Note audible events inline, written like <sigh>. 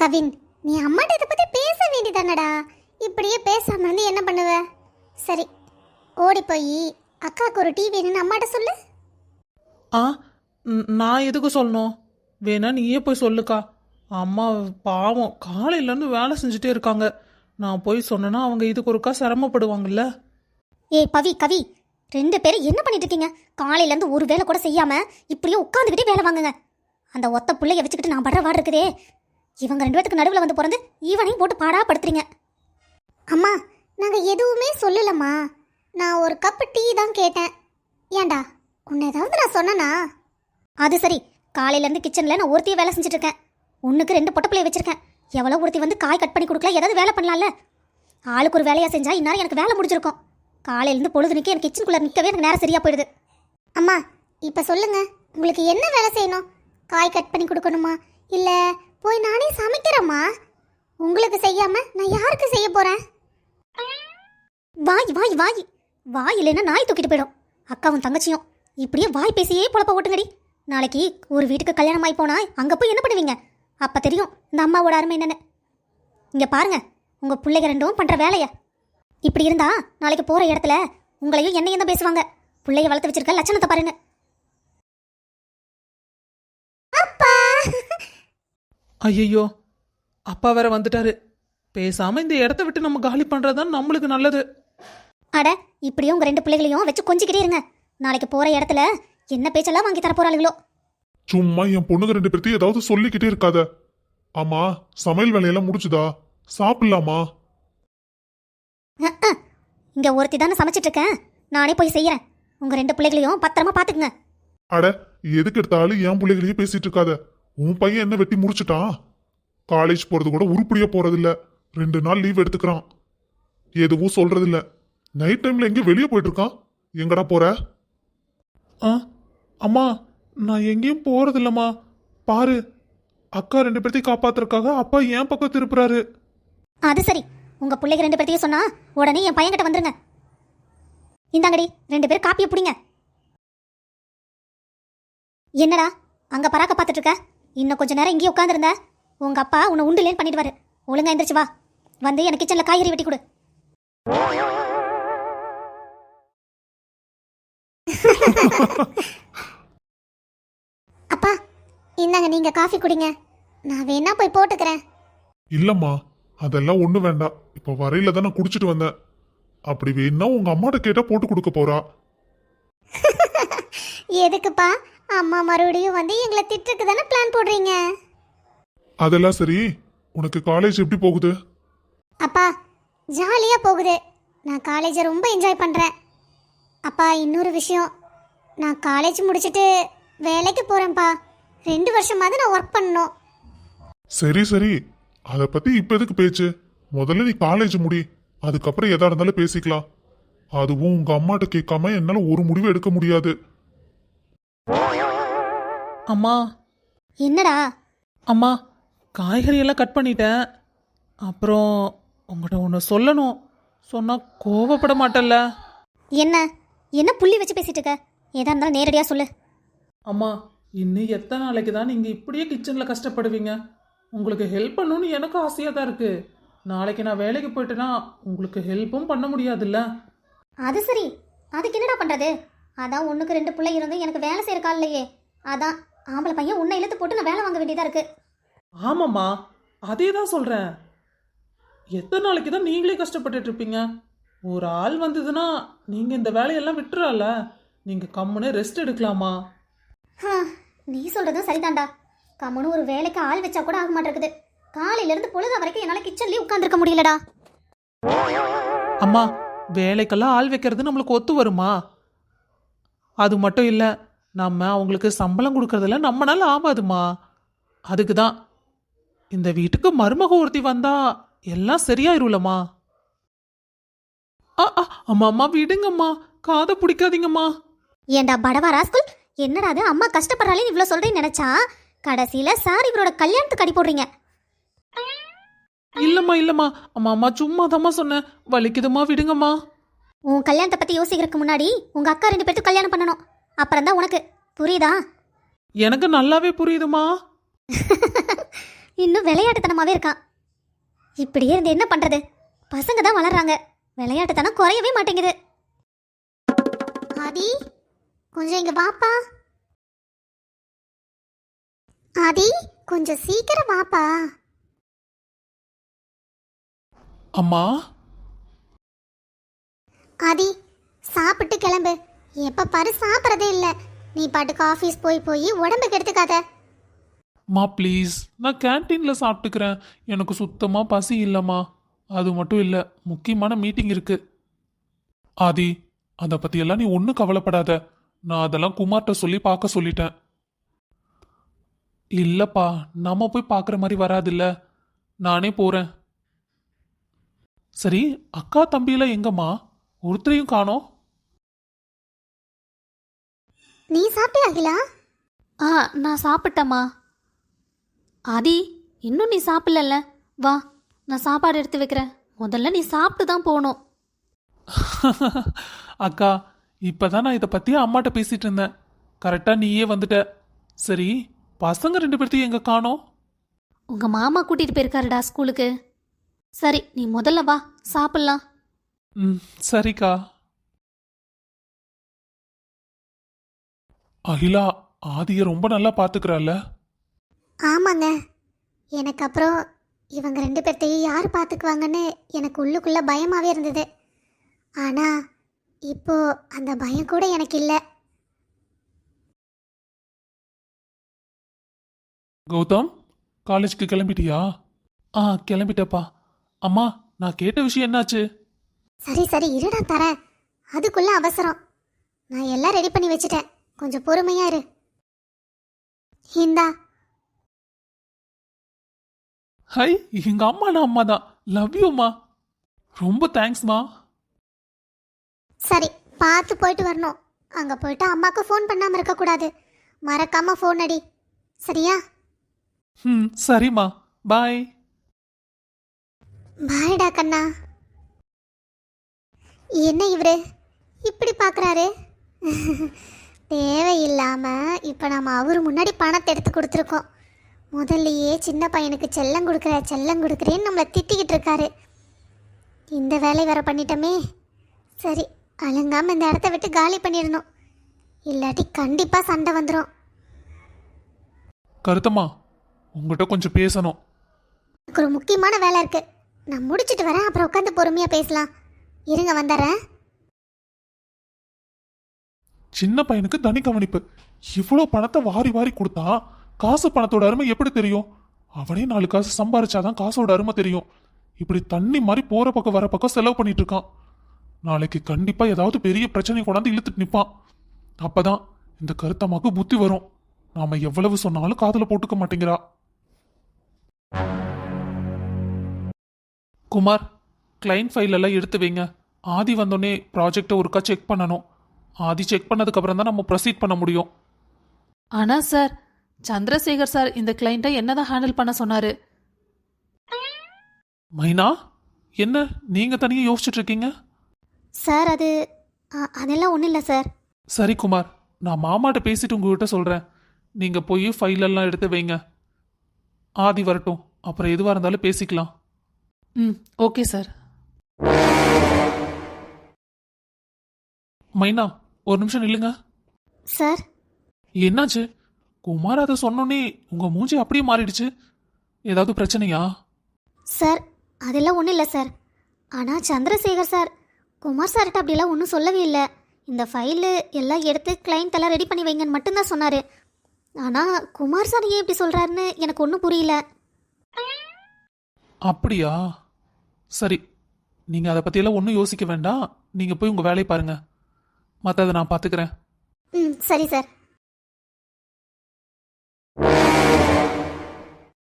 கவின் நீ அம்மாட்ட இதை பத்தி பேச வேண்டியதானடா? இப்படியே பேசாம இருந்து என்ன பண்ணுவ? சரி ஓடி போய் அக்காவுக்கு ஒரு டீ வேணும்னு அம்மாட்ட சொல்லு. ஆ நான் எதுக்கு சொல்லணும்? வேணா நீயே போய் சொல்லுக்கா. அம்மா பாவம் காலையிலேருந்து வேலை செஞ்சுட்டே இருக்காங்க. நான் போய் சொன்னேன்னா அவங்க இதுக்கு ஒருக்கா சிரமப்படுவாங்கல்ல. ஏய் பவி கவி ரெண்டு பேரும் என்ன பண்ணிட்டு இருக்கீங்க? காலையில இருந்து ஒரு வேலை கூட செய்யாம இப்படியே உட்காந்துக்கிட்டே வேலை வாங்குங்க. அந்த ஒத்த புள்ளைய வச்சுக்கிட்டு நான் படுற வாடு இருக்குதே. இவங்க ரெண்டு பேத்துக்கு நடுவில் வந்து பிறந்து ஈவனையும் போட்டு பாடா படுத்துறீங்க. அம்மா நாங்கள் எதுவுமே சொல்லலம்மா. நான் ஒரு கப்பு டீ தான் கேட்டேன். ஏண்டா உன்னை ஏதாவது நான் சொன்னனா? அது சரி காலையிலேருந்து கிச்சனில் நான் ஒருத்தியே வேலை செஞ்சுட்டு இருக்கேன் ரெண்டு பொட்ட பிள்ளைய வச்சிருக்கேன். எவ்வளோ ஒருத்தி வந்து காய் கட் பண்ணி கொடுக்கல ஏதாவது வேலை பண்ணலாம்ல? ஆளுக்கு ஒரு வேலையாக செஞ்சால் இந்நேரம் எனக்கு வேலை முடிஞ்சிருக்கும். காலையிலேருந்து பொழுது நிற்க எனக்கு கிச்சனுக்குள்ளே நிற்கவே எனக்கு நேரம் சரியாக போயிடுது. அம்மா இப்போ சொல்லுங்கள் உங்களுக்கு என்ன வேலை செய்யணும்? காய் கட் பண்ணி கொடுக்கணுமா? இல்லை போய் நானே சமைக்கிறேம்மா. உங்களுக்கு செய்யாம நான் யாருக்கு செய்ய போறேன்? வாய் வாய் வாய். வாய் இல்லைன்னா நாய் தூக்கிட்டு போயிடும். அக்காவும் தங்கச்சியும். இப்படியே வாய் பேசியே பொழப்ப ஓட்டுங்கடி. நாளைக்கு ஒரு வீட்டுக்கு கல்யாணம் ஆகி போனா அங்கே போய் என்ன பண்ணுவீங்க? அப்போ தெரியும் இந்த அம்மாவோட அருமை என்னன்னு. இங்கே பாருங்க உங்கள் பிள்ளைங்க ரெண்டும் பண்ணுற வேலையை. இப்படி இருந்தா நாளைக்கு போற இடத்துல உங்களையும் என்னையும் தான் பேசுவாங்க. பிள்ளைய வளர்த்து வச்சிருக்க லட்சணத்தை பாருங்க அப்பா! ஐயையோ அப்பா வேற வந்துட்டாரு. பேசாம இந்த இடத்த விட்டு நம்ம காலி பண்றதுதான் நம்மளுக்கு நல்லது. அட இப்படியும் உங்க ரெண்டு பிள்ளைகளையும் வச்சு கொஞ்சிக்கிட்டே இருங்க. நாளைக்கு போற இடத்துல என்ன பேச்செல்லாம் வாங்கி தர போறாளுங்களோ சும்மா என் பொண்ணுங்க ரெண்டு பேர்த்தையும் ஏதாவது சொல்லிக்கிட்டே இருக்காத. ஆமா சமையல் வேலையெல்லாம் முடிச்சுதா சாப்பிடலாமா? அஹ், அஹ். இங்க ஒருத்தி தானே சமைச்சிட்டு இருக்கேன் நானே போய் செய்யறேன். உங்க ரெண்டு பிள்ளைகளையும் பத்திரமா பாத்துக்குங்க. அட எதுக்கு எடுத்தாலும் என் பிள்ளைகளையே பேசிட்டு இருக்காத. உன் பையன் என்ன வெட்டி முடிச்சிட்டான் காலேஜ் போறது கூட உருப்படியா போறதில்ல. ரெண்டு நாள் லீவ் எடுத்துக்கிறான். எதுவும் சொல்றதில்ல. நைட் டைம்ல எங்க வெளியே போயிட்டு இருக்கான் எங்கடா போற? ஆ அம்மா நான் எங்கேயும் போறதில்லம்மா. பாரு அக்கா ரெண்டு பேர்த்தையும் காப்பாத்துறதுக்காக அப்பா என் பக்கம் திருப்புறாரு. அது சரி. உங்க பிள்ளைங்க ரெண்டு பேர்த்தையும் சொன்னா உடனே என் பையன்கிட்ட வந்துருங்க. இந்தாங்கடி ரெண்டு பேரும் காப்பியை பிடிங்க. என்னடா அங்க பராக்க பார்த்துட்டு இருக்க? இன்னும் கொஞ்ச நேரம் இங்கேயே உட்காந்துருந்த உங்க அப்பா உன்னை உண்டுலேன்னு பண்ணிடுவாரு. ஒழுங்கா எந்திரிச்சு வா. வந்து எனக்கு கிச்சன்ல காய்கறி வெட்டி கொடு. அப்பா இந்தாங்க நீங்க காஃபி குடிங்க. நான் வேணா போய் போட்டுக்கிறேன். இல்லம்மா அதெல்லாம் ஒண்ணு வேண்டாம். இப்ப வரையில தான் நான் குடிச்சிட்டு வந்தேன். அப்படி வேணா உங்க அம்மாட்ட கேட்டா போட்டு கொடுக்க போறா. எதுக்குப்பா? அம்மா மறுபடியும் வந்து எங்களை திட்டுக்கு தானே பிளான் போடுறீங்க? அதெல்லாம் சரி. உனக்கு காலேஜ் எப்படி போகுது? அப்பா ஜாலியா போகுது. நான் காலேஜை ரொம்ப என்ஜாய் பண்றேன். அப்பா இன்னொரு விஷயம். நான் காலேஜ் முடிச்சிட்டு வேலைக்கு போறேன்ப்பா. ரெண்டு வருஷமாவது நான் ஒர்க் பண்ணணும். சரி சரி. அத பத்தி இப்ப எதுக்கு பேச்சு? முதல்ல நீ காலேஜ் முடி. அதுக்கப்புறம் எதா இருந்தாலும் பேசிக்கலாம். அதுவும் உங்க அம்மாட்ட கேட்காம என்னால ஒரு முடிவு எடுக்க முடியாது. அம்மா. என்னடா? அம்மா காய்கறி எல்லாம் கட் பண்ணிட்டேன். அப்புறம் உங்கள்கிட்ட ஒன்று சொல்லணும். சொன்னால் கோவப்பட மாட்டல்ல என்ன? என்ன புள்ளி வச்சு பேசிட்டு இருக்க? ஏதா இருந்தாலும் நேரடியா சொல்லு. அம்மா இன்னும் எத்தனை நாளைக்கு தான் நீங்கள் இப்படியே கிச்சனில் கஷ்டப்படுவீங்க? உங்களுக்கு ஹெல்ப் பண்ணணும்னு எனக்கு ஆசையாக தான் இருக்குது நாளைக்கு நான் வேலைக்கு போயிட்டேன்னா உங்களுக்கு ஹெல்ப்பும் பண்ண முடியாதுல்ல. அது சரி. அதுக்கு என்னடா பண்றது? அதான் ஒண்ணுக்கு ரெண்டு பிள்ளை இருந்தும் எனக்கு வேலை செய்யற கால் இல்லையே. அதான் ஆம்பளை பையன் உன்னை இழுத்து போட்டு நான் வேலை வாங்க வேண்டியதா இருக்கு. ஆமாம்மா அதே தான் சொல்கிறேன் எத்தனை நாளைக்கு தான் நீங்களே கஷ்டப்பட்டுட்டு இருப்பீங்க? ஒரு ஆள் வந்ததுன்னா நீங்கள் இந்த வேலையெல்லாம் விட்டுறல. நீங்கள் கம்முன்னு ரெஸ்ட் எடுக்கலாமா? ஹா, நீ சொல்றதும் சரிதான்டா. கம்முன்னு ஒரு வேலைக்கு ஆள் வச்சா கூட ஆக மாட்டேங்குது. காலையில இருந்து பொழுது வரைக்கும் என்னால கிச்சன்லயே உட்கார்ந்திருக்க முடியலடா. அம்மா வேலைக்கெல்லாம் ஆள் வைக்கிறது நம்மளுக்கு ஒத்து வருமா? அது மட்டும் இல்லை நம்ம அவங்களுக்கு சம்பளம் கொடுக்கறதுல நம்மனால ஆகாதுமா அதுக்கு தான் இந்த வீட்டுக்கு மருமக ஒருத்தி வந்தா எல்லாம் சரியாயிரும்லம்மா அம்மா அம்மா விடுங்கம்மா. காதை பிடிக்காதீங்கம்மா. ஏண்டா படவா ராஸ்குல்? என்னடா அது? அம்மா கஷ்டப்படுறாளேன்னு இவ்வளவு சொல்றேன்னு நினைச்சா? கடைசியில சார் இவரோட கல்யாணத்துக்கு அடி போடுறீங்க. இல்லம்மா இல்லம்மா. அம்மா அம்மா சும்மா சொன்னேன். வலிக்குதும்மா விடுங்கம்மா. உன் கல்யாணத்தை பத்தி யோசிக்கிறதுக்கு முன்னாடி உங்க அக்கா ரெண்டு பேர்த்துக்கு கல்யாணம் பண்ணணும். அப்புறம் தான் உனக்கு. புரியுதா? எனக்கு நல்லாவே புரியுதுமா. <laughs> இன்னும் விளையாட்டுத்தனமாவே இருக்கான். இப்படியே இருந்து என்ன பண்றது? பசங்க தான் வளர்றாங்க. விளையாட்டுத்தனம் குறையவே மாட்டேங்குது. ஆதி கொஞ்சம் இங்க வாப்பா. ஆதி கொஞ்சம் சீக்கிரம் வாப்பா. அம்மா. ஆதி சாப்பிட்டு கிளம்பு. எப்போ பாரு சாப்பிட்றதே இல்லை. நீ பாட்டுக்கு ஆஃபீஸ் போய் போய் உடம்பு கெடுத்துக்காத மா ப்ளீஸ் நான் கேன்டீனில் சாப்பிட்டுக்கிறேன். எனக்கு சுத்தமாக பசி இல்லைம்மா. அது மட்டும் இல்லை முக்கியமான மீட்டிங் இருக்கு. ஆதி அதை பற்றியெல்லாம் நீ ஒன்றும் கவலைப்படாத. நான் அதெல்லாம் குமார்கிட்ட சொல்லி பார்க்க சொல்லிட்டேன். இல்லைப்பா நம்ம போய் பார்க்குற மாதிரி வராதில்ல. நானே போகிறேன் சரி அக்கா தம்பியெல்லாம் எங்கம்மா? ஒருத்தரையும் காணோம். நீ சாப்பிட்டியா அகிலா? ஆ நான் சாப்பிட்டேம்மா. ஆதி இன்னும் நீ சாப்பிடல வா நான் சாப்பாடு எடுத்து வைக்கிறேன். முதல்ல நீ சாப்பிட்டு தான் போகணும். <laughs> அக்கா இப்பதான் நான் இதை பத்தி அம்மாட்ட பேசிட்டு இருந்தேன். கரெக்டா நீயே வந்துட்ட. சரி பசங்க ரெண்டு பேர்த்தையும் எங்க காணோம்? உங்க மாமா கூட்டிட்டு போயிருக்காருடா ஸ்கூலுக்கு. சரி நீ முதல்ல வா சாப்பிடலாம். ம் சரிக்கா. அகிலா ஆதிய ரொம்ப நல்லா பாத்துக்கிறாள்ல ஆமாங்க. எனக்கு அப்புறம் இவங்க ரெண்டு பேர்த்தையும் யார் பார்த்துக்குவாங்கன்னு எனக்கு உள்ளுக்குள்ள பயமாவே இருந்தது. ஆனா இப்போ அந்த பயம் கூட எனக்கு இல்லை. கௌதம் காலேஜ்க்கு கிளம்பிட்டியா? ஆ கிளம்பிட்டப்பா. அம்மா நான் கேட்ட விஷயம் என்னாச்சு? சரி சரி இருடா தரேன் அதுக்குள்ள அவசரம். நான் எல்லாம் ரெடி பண்ணி வச்சுட்டேன். கொஞ்சம் பொறுமையா இரு. இந்தா. ஹை எங்க அம்மா நான் அம்மா தான் லவ் யூம்மா ரொம்ப தேங்க்ஸ்மா சரி பார்த்து போயிட்டு வரணும். அங்க போயிட்டு அம்மாக்கு ஃபோன் பண்ணாம இருக்க கூடாது. மறக்காம ஃபோன் அடி. சரியா? ம் சரிம்மா பாய் பாய்டா கண்ணா. என்ன இவரு? இப்படி பார்க்குறாரு <laughs> தேவையில்லாம இப்போ நம்ம அவர் முன்னாடி பணத்தை எடுத்து கொடுத்துருக்கோம். முதல்லயே சின்ன பையனுக்கு செல்லம் கொடுக்குற செல்லம் கொடுக்குறேன்னு நம்மளை திட்டிக்கிட்டு இருக்காரு. இந்த வேலை வேற பண்ணிட்டோமே. சரி அலங்காம இந்த இடத்த விட்டு காலி பண்ணிடணும். இல்லாட்டி கண்டிப்பாக சண்டை வந்துடும் கருத்தம்மா உங்ககிட்ட கொஞ்சம் பேசணும். எனக்கு ஒரு முக்கியமான வேலை இருக்கு. நான் முடிச்சிட்டு வரேன் அப்புறம் உட்காந்து பொறுமையாக பேசலாம். இருங்க வந்துடுறேன் சின்ன பையனுக்கு தனி கவனிப்பு. இவ்வளோ பணத்தை வாரி வாரி கொடுத்தா காசு பணத்தோட அருமை எப்படி தெரியும்? அவனே நாலு காசு சம்பாரிச்சாதான் காசோட அருமை தெரியும். இப்படி தண்ணி மாதிரி போற பக்கம் வர பக்கம் செலவு பண்ணிட்டு இருக்கான். நாளைக்கு கண்டிப்பா ஏதாவது பெரிய பிரச்சனை கொண்டாந்து இழுத்துட்டு நிப்பான். அப்பதான் இந்த கருத்தம்மாக்கு புத்தி வரும். நாம எவ்வளவு சொன்னாலும் காதல போட்டுக்க மாட்டேங்கிறா. குமார் கிளைண்ட் ஃபைல் எல்லாம் எடுத்து வைங்க. ஆதி வந்தோடனே ப்ராஜெக்டை ஒருக்கா செக் பண்ணணும். ஆதி செக் பண்ணதுக்கு அப்புறம் தான் நம்ம ப்ரொசீட் பண்ண முடியும். ஆனா சார் சந்திரசேகர் சார் இந்த கிளைண்ட்டை என்னதான் ஹேண்டில் பண்ண சொன்னாரு? மைனா என்ன நீங்க தனியா யோசிச்சுட்டு இருக்கீங்க? சார் அது அ- அதெல்லாம் ஒன்றும் இல்லை சார் சரி குமார் நான் மாமாட்ட பேசிட்டு உங்ககிட்ட சொல்றேன். நீங்க போய் ஃபைல் எல்லாம் எடுத்து வைங்க. ஆதி வரட்டும் அப்புறம் எதுவா இருந்தாலும் பேசிக்கலாம். ம் ஓகே சார் மைனா ஒரு நிமிஷம் நில்லுங்க. சார். என்னாச்சு? குமார் அதை சொன்னோன்னே உங்க மூஞ்சி அப்படியே மாறிடுச்சு. ஏதாவது பிரச்சனையா? சார் அதெல்லாம் ஒன்றும் இல்லை சார். ஆனால் சந்திரசேகர் சார் குமார் சார்கிட்ட அப்படியெல்லாம் ஒன்றும் சொல்லவே இல்லை. இந்த ஃபைலு எல்லாம் எடுத்து கிளைண்ட் எல்லாம் ரெடி பண்ணி வைங்கன்னு மட்டும்தான் சொன்னார். ஆனால் குமார் சார் ஏன் இப்படி சொல்கிறாருன்னு எனக்கு ஒன்றும் புரியல. அப்படியா? சரி நீங்க அதை பத்தியெல்லாம் ஒன்றும் யோசிக்க வேண்டாம். நீங்க போய் உங்க வேலையை பாருங்க. மற்றதை நான் பார்த்துக்கிறேன் ம் சரி சார்.